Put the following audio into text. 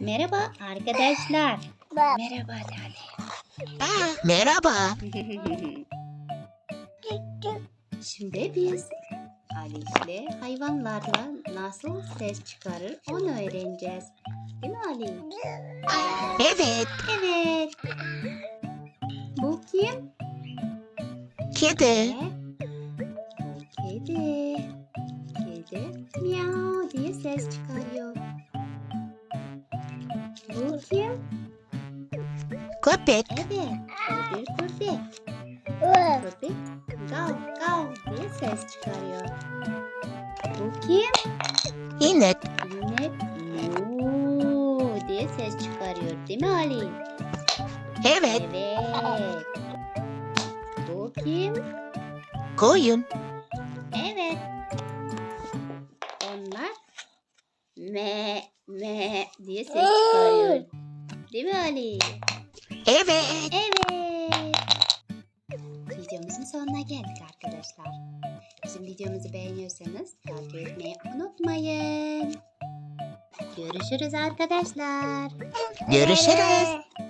Merhaba arkadaşlar. Merhaba Ali. Aa, merhaba. Şimdi biz Ali ile hayvanlarla nasıl ses çıkarır onu öğreneceğiz. Değil mi Ali? Evet, Evet. Bu kim? kedi. Bu kedi. Kedi miyav diye ses çıkarıyor. Köpek. Evet. Bir köpek. Köpek gav gav diye ses çıkarıyor. Bu kim? İnek. İnek moo diye ses çıkarıyor değil mi Ali? Evet, Evet. Bu kim? koyun. Evet. Onlar me me diye ses çıkarıyor. Değil mi Ali? Evet. Evet. Videomuzun sonuna geldik arkadaşlar. Bizim videomuzu beğeniyorsanız takip etmeyi unutmayın. Görüşürüz arkadaşlar. Görüşürüz.